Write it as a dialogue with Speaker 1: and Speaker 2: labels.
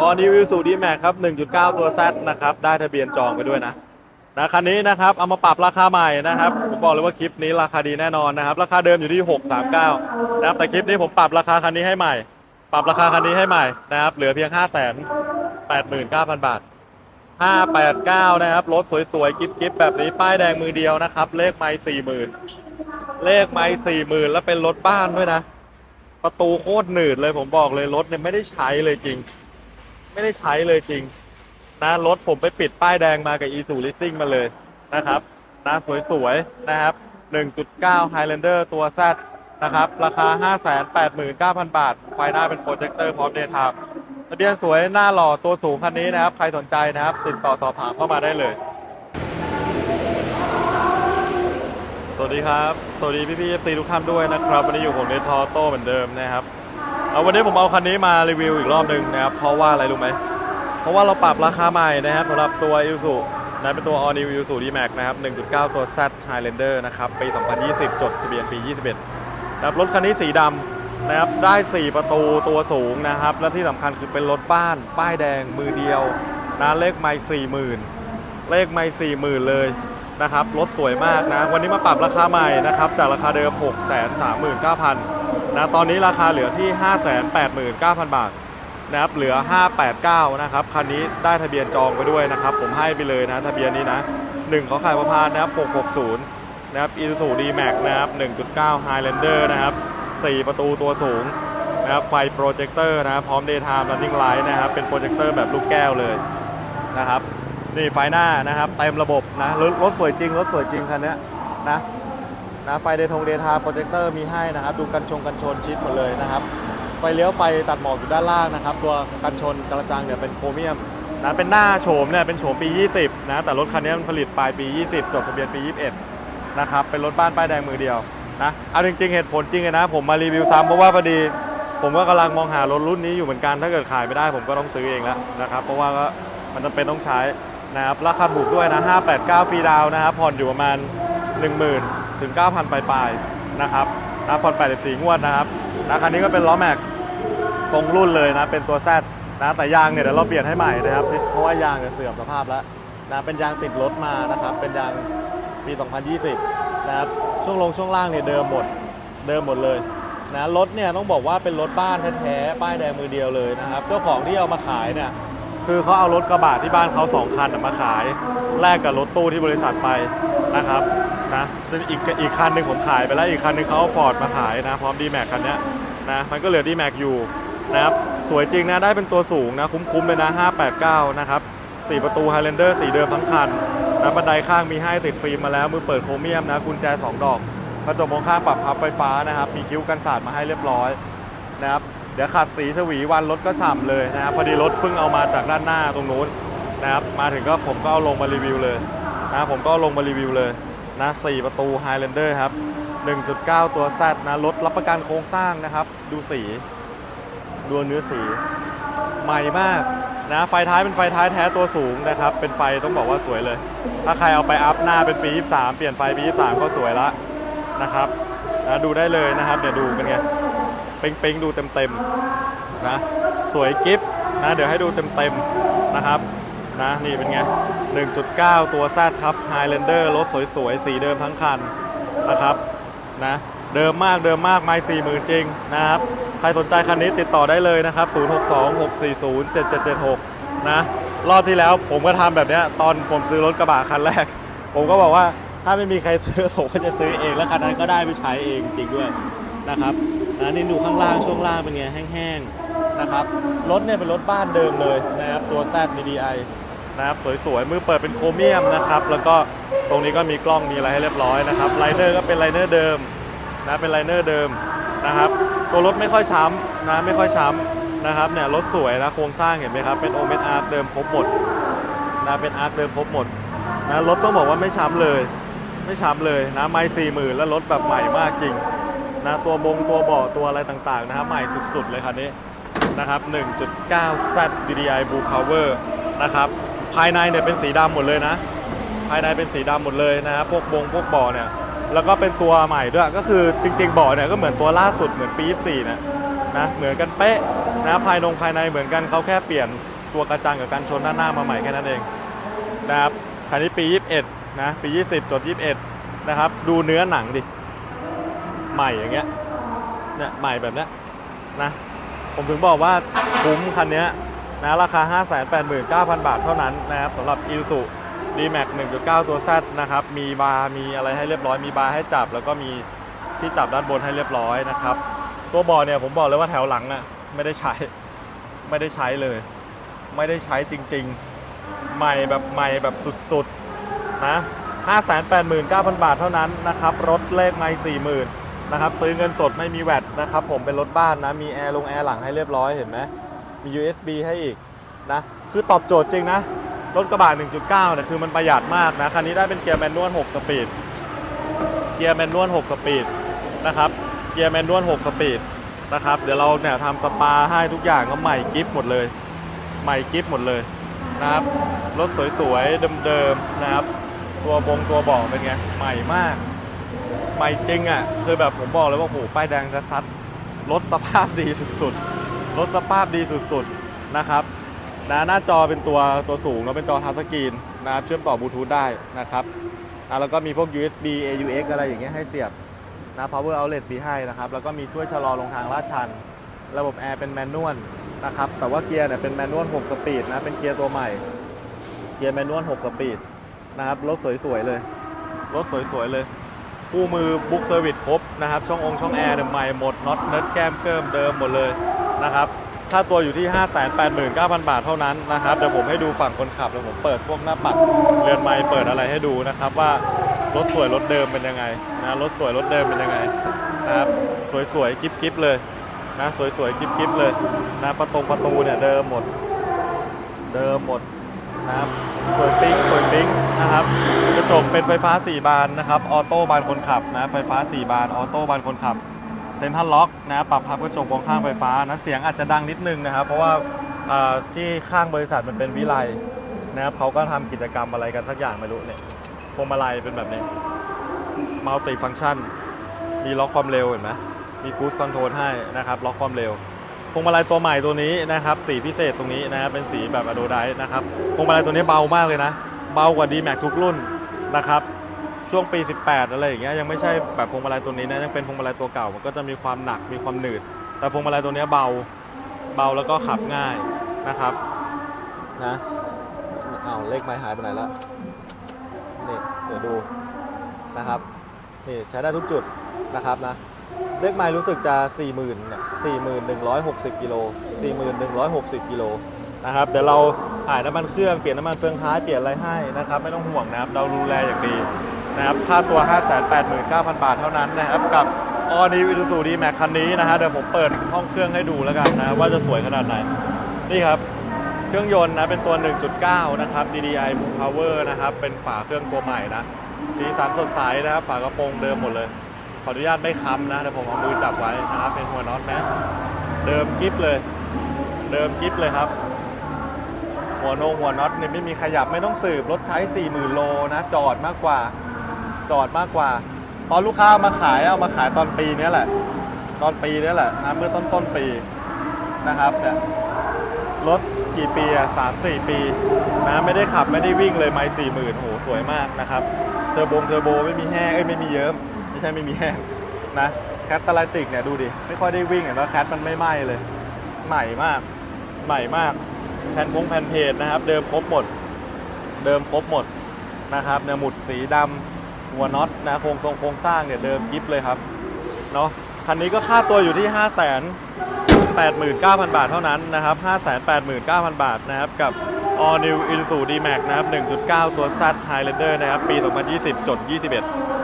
Speaker 1: ออนิวิวสูดีแม็กครับ 1.9 ตัว Z นะครับ ได้ทะเบียนจองไปด้วยนะนะคันนี้นะครับ เอามาปรับราคาใหม่นะครับ ผมบอกเลยว่าคลิปนี้ราคาดีแน่นอนนะครับ ราคาเดิมอยู่ที่ 639 นะครับ แต่คลิปนี้ผมปรับราคาคันนี้ให้ใหม่ ปรับราคาคันนี้ให้ใหม่นะครับ เหลือเพียง 589,000 บาท 589 นะครับ รถสวยๆ กิ๊บๆ แบบนี้ ป้ายแดงมือเดียวนะครับ เลขไม่40,000 เลขไม่40,000 แล้วเป็นรถบ้านด้วยนะ ประตูโคตรหนืดเลยผมบอกเลยรถเนี่ยไม่ได้ใช้เลยจริง ไม่ได้ใช้เลยจริง นะรถผมไปปิดป้ายแดงมากับ e s u Racing มาเลยนะครับนะสวยๆ นะครับ 1.9 Highlander ตัว Z นะครับ ราคา 589,000 บาท ไฟหน้าเป็นโปรเจคเตอร์พร้อมเดย์ไทม์ทะเบียนสวยหน้าหล่อตัวสูงคันนี้นะครับ ใครสนใจนะครับ ติดต่อสอบถามเข้ามาได้เลย สวัสดีครับ สวัสดีพี่พี่ซีทุกท่านด้วยนะครับ วันนี้อยู่ผมเนทอโต้เหมือนเดิมนะครับ เอาวันนี้ผมเอาคันนี้มารีวิวอีกรอบหนึ่งนะครับ เพราะว่าอะไรรู้ไหม เพราะว่าเราปรับราคาใหม่นะครับสำหรับตัว i s u นะเป็นตัว All New i s u D-Max นะครับ 1.9 ตัว Z Highlander นะครับ ปี 2020 จดทะเบียนปี 21นะครับรถคันนี้สีดำนะครับ ได้ 4 ประตูตัวสูงนะครับ และที่สำคัญคือเป็นรถบ้าน ป้ายแดงมือเดียวนะเลขไม่40,000 เลขไม่40,000 เลยนะครับ รถสวยมากนะ วันนี้มาปรับราคาใหม่นะครับ จากราคาเดิม 639,000 นะตอนนี้ราคาเหลือที่ 589,000 บาทนะครับเหลือ 589 นะครับ คันนี้ได้ทะเบียนจองไปด้วยนะครับ ผมให้ไปเลยนะทะเบียนนี้นะ1ขอขายประพานนะครับ 660 นะครับ Isuzu D-Max นะครับ 1.9 Highlander นะครับ 4 ประตูตัวสูงนะครับไฟโปรเจคเตอร์นะครับพร้อม Daytime Running Light นะครับ เป็นโปรเจคเตอร์แบบลูกแก้วเลยนะครับ นี่ไฟหน้านะครับเต็มระบบนะรถสวยจริงรถสวยจริงคันนี้นะ นะไฟเดทงเดทาโปรเจคเตอร์มีให้นะครับ ดูกันชงกันชนชิดหมดเลยนะครับ ไฟเลี้ยวไฟตัดหมอกอยู่ด้านล่างนะครับ ตัวกันชนกระจังเนี่ยเป็นโครเมียมนะเป็นหน้าโฉมเนี่ยเป็นโฉมปี 20 นะ แต่รถคันนี้มันผลิตปลายปี 20 จดทะเบียนปี 21 นะครับ เป็นรถบ้านป้ายแดงมือเดียวนะเอาจริงๆ เหตุผลจริงเลยนะ ผมมารีวิวซ้ำเพราะว่าพอดี ผมก็กำลังมองหารถรุ่นนี้อยู่เหมือนกัน ถ้าเกิดขายไม่ได้ผมก็ต้องซื้อเองแล้วนะครับ เพราะว่าก็มันจำเป็นต้องใช้นะครับ ราคาถูกด้วยนะ 589 ฟรีดาวน์นะครับ ผ่อนอยู่ประมาณ 10,000 ถึง 9,000 ปลายๆนะครับนะผ่อน84 งวดนะครับนะคันนี้ก็เป็นล้อแม็กตรงรุ่นเลยนะ เป็นตัวแซดนะแต่ยางเนี่ยเดี๋ยวเราเปลี่ยนให้ใหม่นะครับ เพราะว่ายางเนี่ยเสื่อมสภาพแล้วนะเป็นยางติดรถมานะครับ เป็นยางปี 2020 นะครับ ช่วงลงช่วงล่างเนี่ยเดิมหมด เดิมหมดเลยนะรถเนี่ยต้องบอกว่าเป็นรถบ้านแท้ๆ ป้ายแดงมือเดียวเลยนะครับ เจ้าของที่เอามาขายเนี่ย คือเขาเอารถกระบะที่บ้านเขาสองคันมาขาย แลกกับรถตู้ที่บริษัทไปนะครับ นะอีกอีกคันหนึ่งผมขายไปแล้วอีกคันหนึ่งเขาเอาฟอร์ดมาขายนะพร้อมดีแม็กคันนี้นะมันก็เหลือดีแม็กอยู่นะครับสวยจริงนะได้เป็นตัวสูงนะคุ้มๆเลยนะ 589 นะครับ 4 ประตู Highlander สีเดิมทั้งคันนะบันไดข้างมีให้ติดฟิล์มมาแล้วมือเปิดโครเมียมนะกุญแจ 2 ดอกกระจกมองข้างปรับพับไฟฟ้านะครับมีคิ้วกันสาดมาให้เรียบร้อยนะครับเดี๋ยวขัดสีฉวีวันรถก็ฉ่ำเลยนะครับพอดีรถเพิ่งเอามาจากด้านหน้าตรงนู้นนะครับมาถึงก็ผมก็เอาลงมารีวิวเลยนะผมก็ลงมารีวิวเลย นะ4ประตู Highlander ครับ 1.9 ตัว Z นะรถรับประกันโครงสร้างนะครับ ดูสี ดูเนื้อสี ใหม่มากนะไฟท้ายเป็นไฟท้ายแท้ตัวสูงนะครับ เป็นไฟต้องบอกว่าสวยเลย ถ้าใครเอาไปอัพหน้าเป็นปี 23 เปลี่ยนไฟปี 23 ก็สวยละนะครับนะดูได้เลยนะครับเดี๋ยวดูเป็นไงเป้งๆดูเต็มๆนะสวยกิฟนะเดี๋ยวให้ดูเต็มๆนะครับ นะนี่เป็นไง 1.9 ตัวแซดครับ Highlander รถสวยๆ สีเดิมทั้งคันนะครับนะเดิมมากเดิมมากไม่สี่หมื่นจริงนะครับ ใครสนใจคันนี้ติดต่อได้เลยนะครับ 0626407776 นะ รอบที่แล้วผมก็ทำแบบเนี้ยตอนผมซื้อรถกระบะคันแรก ผมก็บอกว่าถ้าไม่มีใครซื้อผมก็จะซื้อเองแล้วคันนั้นก็ได้ไปใช้เองจริงด้วยนะครับนะนี่ดูข้างล่างช่วงล่างเป็นไงแห้งๆนะครับรถเนี่ยเป็นรถบ้านเดิมเลยนะครับตัว Z DDI นะครับสวยๆมือเปิดเป็นโครเมียมนะครับแล้วก็ตรงนี้ก็มีกล้องมีอะไรให้เรียบร้อยนะครับไลเนอร์ก็เป็นไลเนอร์เดิมนะเป็นไลเนอร์เดิมนะครับตัวรถไม่ค่อยช้ำนะไม่ค่อยช้ำนะครับเนี่ยรถสวยนะโครงสร้างเห็นไหมครับเป็นโอเมนอาร์เดิมครบหมดนะเป็นอาร์เดิมครบหมดนะรถต้องบอกว่าไม่ช้ำเลย ไม่ช้ำเลยนะไม่สี่หมื่นแล้วรถแบบใหม่มากจริงนะตัวบงตัวเบาะตัวอะไรต่างๆนะครับใหม่สุดๆเลยคันนี้นะครับ 1.9 Z DDI Blue Power นะครับ ภายในเนี่ยเป็นสีดำหมดเลยนะ ภายในเป็นสีดำหมดเลยนะครับพวกบงพวกบาะเนี่ยแล้วก็เป็นตัวใหม่ด้วยก็คือจริงๆบาะเนี่ยก็เหมือนตัวล่าสุดเหมือนปี24นะนะเหมือนกันเป๊ะนะภายนงภายในเหมือนกันเขาแค่เปลี่ยนตัวกระจังกับกันชนด้านหน้ามาใหม่แค่นั้นเองนะครับคันนี้ปี 21 นะปี 20จด21 นะครับ ดูเนื้อหนังดิ ใหม่อย่างเงี้ยเนี่ยใหม่แบบเนี้ยนะ ผมถึงบอกว่าคุ้มคันเนี้ย นะราคา 589,000 บาทเท่านั้นนะครับสำหรับ i s u D-Max 1.9 ตัว Z นะครับ มีบาร์มีอะไรให้เรียบร้อย มีบาร์ให้จับ แล้วก็มีที่จับด้านบนให้เรียบร้อยนะครับ ตัวบอร์เนี่ยผมบอกเลยว่าแถวหลังน่ะไม่ได้ใช้ไม่ได้ใช้เลย ไม่ได้ใช้จริงๆ ใหม่แบบใหม่แบบสุดๆนะ589,000 บาทเท่านั้นนะครับ รถเลขไม่40,000นะครับซื้อเงินสดไม่มีแวดนะครับ ผมเป็นรถบ้านนะ มีแอร์ลงแอร์หลังให้เรียบร้อยเห็นไหม มี USB ให้อีกนะ คือตอบโจทย์จริงนะ รถกระบะ 1.9 เนี่ยคือมันประหยัดมากนะ คันนี้ได้เป็นเกียร์แมนนวล 6 สปีด เกียร์แมนนวล 6 สปีดนะครับ เกียร์แมนนวล 6 สปีดนะครับ เดี๋ยวเราเนี่ยทำสปาให้ทุกอย่างก็ใหม่กิฟต์หมดเลย ใหม่กิฟต์หมดเลยนะครับ รถสวยๆ เดิมๆ นะครับ ตัวบงตัวบอกเป็นไง ใหม่มาก ใหม่จริงอะ คือแบบผมบอกเลยว่าโหป้ายแดงจะซัดรถสภาพดีสุดๆ รถสภาพดีสุดๆนะครับนะหน้าจอเป็นตัวตัวสูงแล้วเป็นจอทัชสกรีนนะครับเชื่อมต่อบลูทูธได้นะครับอะแล้วก็มีพวก USB AUX อะไรอย่างเงี้ยให้เสียบนะ power outlet มีให้นะครับ แล้วก็มีช่วยชะลอลงทางลาดชัน ระบบแอร์เป็นแมนนวลนะครับ แต่ว่าเกียร์เนี่ยเป็นแมนนวล 6 สปีดนะ เป็นเกียร์ตัวใหม่ เกียร์แมนนวล 6 สปีดนะครับ รถสวยๆเลย รถสวยๆเลย คู่มือบุ๊กเซอร์วิสครบนะครับ ช่ององค์ช่องแอร์เนี่ยใหม่หมด น็อตเนิร์ดแก้มเกิมเดิมหมดเลย นะครับค่าตัวอยู่ที่ 589,000 บาทเท่านั้นนะครับเดี๋ยวผมให้ดูฝั่งคนขับแล้วผมเปิดพวกหน้าปัดเรือนไม้เปิดอะไรให้ดูนะครับ ว่ารถสวยรถเดิมเป็นยังไงนะรถสวยรถเดิมเป็นยังไงนะครับสวยๆกิ๊บกิ๊บเลยนะสวยๆกิ๊บกิ๊บเลยนะประตูประตูเนี่ยเดิมหมด เดิมหมดนะครับสวยปิ๊งสวยปิ๊งนะครับกระจกเป็นไฟฟ้า 4 บานนะครับออโต้บานคนขับนะไฟฟ้า 4 บานออโต้บานคนขับ เซ็นทรัลล็อกนะปรับพับกระจกมองข้างไฟฟ้านะเสียงอาจจะดังนิดนึงนะครับ เพราะว่าที่ข้างบริษัทมันเป็นวิไลนะครับเขาก็ทำกิจกรรมอะไรกันสักอย่างไม่รู้เนี่ยพวงมาลัยเป็นแบบนี้มัลติฟัง c t ชัน มีล็อกความเร็วเห็นไหมมีคูสคอนโทรลให้นะครับล็อกความเร็วพวงมาลัยตัวใหม่ตัวนี้นะครับสีพิเศษตรงนี้นะครับเป็นสีแบบอะโดไดนะครับพวงมาลัยตัวนี้เบามากเลยนะ เบากว่า D-Max ทุกรุ่นนะครับ ช่วงปี 18 อะไรอย่างเงี้ยยังไม่ใช่แบบพวงมาลัยตัวนี้นะยังเป็นพวงมาลัยตัวเก่ามันก็จะมีความหนักมีความหนืด แต่พวงมาลัยตัวนี้เบาเบาแล้วก็ขับง่ายนะครับนะเอาเลขไม้หายไปไหนแล้วนี่เดี๋ยวดูนะครับนี่ใช้ได้ทุกจุดนะครับนะเลขไมล์รู้สึกจะ 4 0 0 0 0เนี่ย4160กิโล4160กิโลนะครับเดี๋ยวเราถ่ายน้ำมันเครื่องเปลี่ยนน้ำมันเฟืองท้ายเปลี่ยนอะไรให้นะครับ ไม่ต้องห่วงนะครับ เราดูแลอย่างดี นะครับค่าตัว 589,000 บาทเท่านั้นนะครับ กับออนีวิดูสูดีแม็กคันนี้นะฮะเดี๋ยวผมเปิดห้องเครื่องให้ดูแล้วกันนะว่าจะสวยขนาดไหน นี่ครับ เครื่องยนต์นะเป็นตัว 1.9 นะครับ DDI Blue Power นะครับ เป็นฝาเครื่องตัวใหม่นะ สีสันสดใสนะครับ ฝากระโปรงเดิมหมดเลย ขออนุญาตไม่ค้ำนะเดี๋ยวผมเอามือจับไว้นะครับ เป็นหัวน็อตนะเดิมกิฟเลย เดิมกิฟเลยครับหัวโนงหัวน็อตเนี่ยไม่มีขยับไม่ต้องสืบรถใช้ 40,000 โลนะจอดมากกว่า จอดมากกว่า ตอนลูกค้าเอามาขายเอามาขายตอนปีนี้แหละ ตอนปีนี้แหละนะเมื่อต้นต้นปีนะครับเนี่ยรถกี่ปีอะสามสี่ปีนะไม่ได้ขับไม่ได้วิ่งเลยไม่สี่หมื่นโหสวยมากนะครับเทอร์โบเทอร์โบไม่มีแห้งเอ้ยไม่มีเยิ้มไม่ใช่ไม่มีแห้งนะแคทตาไลติกเนี่ยดูดิไม่ค่อยได้วิ่งเห็นว่าแคทมันไม่ไหม้เลย ใหม่มากใหม่มากแผ่นพงแผ่นเพจนะครับ เดิมครบหมด เดิมครบหมดนะครับเนี่ยหมุดสีดำ หัวน็อตนะโครงทรงโครงสร้างเนี่ยเดิมกิฟเลยครับเนาะคันนี้ก็ค่าตัวอยู่ที่ 5 8 9 0 0 0 บาทเท่านั้นนะครับ589,000 บาทนะครับกับ All New Isuzu D-Max นะครับ 1.9 ตัว Z Highlander นะครับ ปี 2020 จด 21